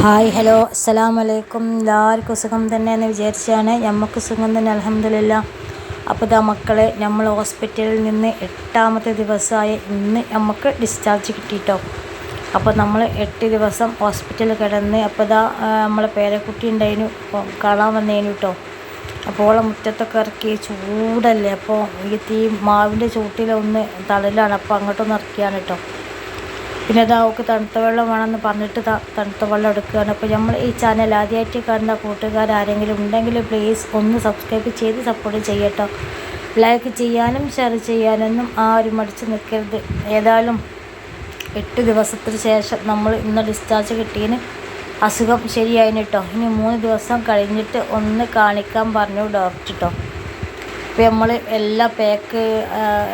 Hi hello അസ്സലാം വലൈക്കും എല്ലാവർക്കും സുഖം തന്നെ എന്ന് വിചാരിച്ചാണ് നമുക്ക് സുഖം തന്നെ അലഹമില്ല അപ്പോൾ ഇതാ മക്കളെ നമ്മൾ ഹോസ്പിറ്റലിൽ നിന്ന് എട്ടാമത്തെ ദിവസമായ ഇന്ന് നമുക്ക് ഡിസ്ചാർജ് കിട്ടിയിട്ടോ അപ്പോൾ നമ്മൾ എട്ട് ദിവസം ഹോസ്പിറ്റലിൽ കിടന്ന് അപ്പോൾ ഇതാ നമ്മളെ പേരക്കുട്ടി അപ്പോൾ കാണാൻ വന്നേനു കേട്ടോ അപ്പോൾ ഓളെ മുറ്റത്തൊക്കെ ഇറക്കി ചൂടല്ലേ അപ്പോൾ ഈ തീ മാവിന്റെ ചൂട്ടിലൊന്ന് തളലാണ് അപ്പോൾ അങ്ങോട്ടൊന്ന് ഇറക്കിയാണ് കേട്ടോ പിന്നെ അത് അവൾക്ക് തണുത്ത വെള്ളം വേണമെന്ന് പറഞ്ഞിട്ട് തണുത്ത വെള്ളം എടുക്കുകയാണ്. അപ്പോൾ നമ്മൾ ഈ ചാനൽ ആദ്യമായിട്ട് കാണുന്ന കൂട്ടുകാരാരെങ്കിലും ഉണ്ടെങ്കിൽ പ്ലീസ് ഒന്ന് സബ്സ്ക്രൈബ് ചെയ്ത് സപ്പോർട്ട് ചെയ്യട്ടോ. ലൈക്ക് ചെയ്യാനും ഷെയർ ചെയ്യാനൊന്നും ആരും മടിച്ച് നിൽക്കരുത് ഏതായാലും എട്ട് ദിവസത്തിന് ശേഷം നമ്മൾ ഇന്ന് ഡിസ്ചാർജ് കിട്ടിയതിന് അസുഖം ശരിയായിന് കേട്ടോ ഇനി മൂന്ന് ദിവസം കഴിഞ്ഞിട്ട് ഒന്ന് കാണിക്കാൻ പറഞ്ഞു ഡോക്ടർ കേട്ടോ ഇപ്പോൾ നമ്മൾ എല്ലാ പാക്ക്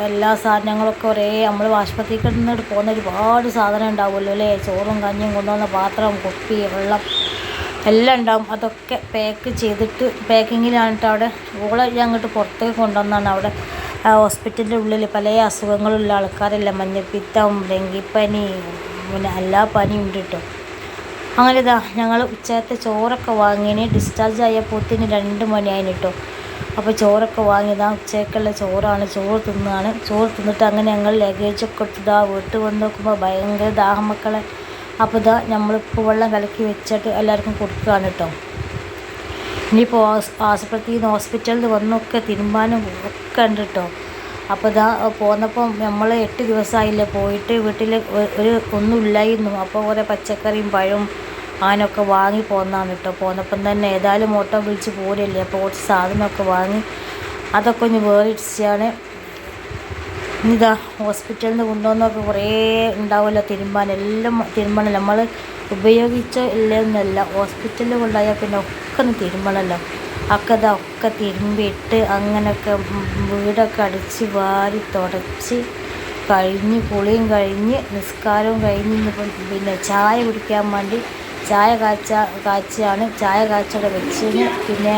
എല്ലാ സാധനങ്ങളൊക്കെ ഒരേ നമ്മൾ ആശുപത്രിയിൽ നിന്ന് പോകുന്ന ഒരുപാട് സാധനം ഉണ്ടാവുമല്ലോ അല്ലേ? ചോറും കഞ്ഞിയും കൊണ്ടുവന്ന പാത്രം കുപ്പി വെള്ളം എല്ലാം ഉണ്ടാവും. അതൊക്കെ പാക്ക് ചെയ്തിട്ട് പാക്കിങ്ങിലാണിട്ട് അവിടെ. ഓളെ അങ്ങോട്ട് പുറത്തേക്ക് കൊണ്ടുവന്നാണ് അവിടെ. ഹോസ്പിറ്റലിന്റെ ഉള്ളിൽ പല അസുഖങ്ങളുള്ള ആൾക്കാരല്ല? മഞ്ഞപ്പിത്തം ഡെങ്കിപ്പനി പിന്നെ എല്ലാ പനിയും ഉണ്ട് കേട്ടോ അങ്ങനെ ഇതാ ഞങ്ങൾ ഉച്ചത്തെ ചോറൊക്കെ വാങ്ങിന്. ഡിസ്ചാർജ് ആയപ്പോത്തിന് രണ്ട് മണിയായിന് കേട്ടോ അപ്പോൾ ചോറൊക്കെ വാങ്ങിയതാ ഉച്ചയ്ക്കുള്ള ചോറാണ്. ചോറ് തിന്നാണ്. ചോറ് തിന്നിട്ട് അങ്ങനെ ഞങ്ങൾ ലഗേജൊക്കെ എടുത്തതാ വീട്ടിൽ വന്ന് നോക്കുമ്പോൾ ഭയങ്കര ദാഹം മക്കളെ. അപ്പോൾ ഇതാ നമ്മളിപ്പോൾ വെള്ളം കലക്കി വെച്ചിട്ട് എല്ലാവർക്കും കൊടുക്കുകയാണ് കേട്ടോ ഇനിയിപ്പോൾ ആശുപത്രിയിൽ നിന്ന് ഹോസ്പിറ്റലിൽ വന്നൊക്കെ തിരുമ്പാനും ഒക്കെ ഉണ്ട് കേട്ടോ അപ്പോൾ ഇതാ പോന്നപ്പം നമ്മൾ എട്ട് ദിവസമായില്ലേ പോയിട്ട് വീട്ടിൽ ഒരു ഒന്നും ഇല്ലായിരുന്നു അപ്പോൾ ഓരോ പച്ചക്കറിയും പഴവും ആനൊക്കെ വാങ്ങി പോന്നാണ് കേട്ടോ പോന്നപ്പം തന്നെ ഏതായാലും ഓട്ടോ വിളിച്ച് പോരല്ലേ? അപ്പോൾ കുറച്ച് സാധനമൊക്കെ വാങ്ങി അതൊക്കെ ഒന്ന് വേറിടിച്ചാണ്. ഇതാ ഹോസ്പിറ്റലിൽ നിന്ന് കൊണ്ടുവന്നൊക്കെ കുറേ ഉണ്ടാവുമല്ലോ തിരുമ്പാൻ. എല്ലാം തിരുമ്പണം. നമ്മൾ ഉപയോഗിച്ച ഇല്ലെന്നല്ല ഹോസ്പിറ്റലിൽ കൊണ്ടുപോയാൽ പിന്നെ ഒക്കെ ഒന്ന് തിരുമ്പണമല്ലോ. ഒക്കെ ഇതാ ഒക്കെ തിരുമ്പിയിട്ട് അങ്ങനെയൊക്കെ വീടൊക്കെ അടിച്ച് വാരി തുടച്ച് കഴിഞ്ഞ് കുളിയും കഴിഞ്ഞ് നിസ്കാരവും കഴിഞ്ഞ് പിന്നെ ചായ കുടിക്കാൻ വേണ്ടി ചായ കാച്ച കാച്ചിയാണ്. ചായ കാച്ചയുടെ വെച്ചിന് പിന്നെ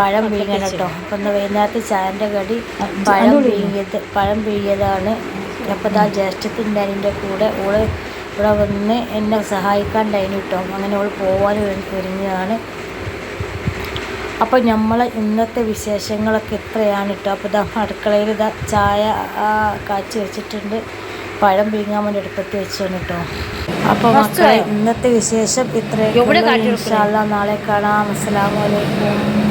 പഴം പിഴിയണം കേട്ടോ. അപ്പം ഇന്ന് വൈകുന്നേരത്ത് ചായന്റെ കടി പഴം പിഴിയത് പഴം പിഴിയതാണ് അപ്പം ആ ജ്യേഷ്ഠത്തിന്റെ അതിന്റെ കൂടെ ഓൾ ഇവിടെ വന്ന് എന്നെ സഹായിക്കാൻ സഹായിക്കാണ്ടായിന് കേട്ടോ അങ്ങനെ ഓൾ പോകാൻ വേണ്ടി ഒരുങ്ങിയതാണ് അപ്പോൾ നമ്മൾ ഇന്നത്തെ വിശേഷങ്ങളൊക്കെ ഇത്രയാണ് കേട്ടോ അപ്പോൾ ഇതാ അടുക്കളയിൽ ഇതാ ചായ കാച്ചി വെച്ചിട്ടുണ്ട്. പഴം പിഴിങ്ങാൻ വേണ്ടി അടുപ്പത്ത് വെച്ചാണ് കേട്ടോ അപ്പോൾ മക്കളെ ഇന്നത്തെ വിശേഷം ഇത്രയും നാളെ കാണാം. അസ്സലാമലൈക്കും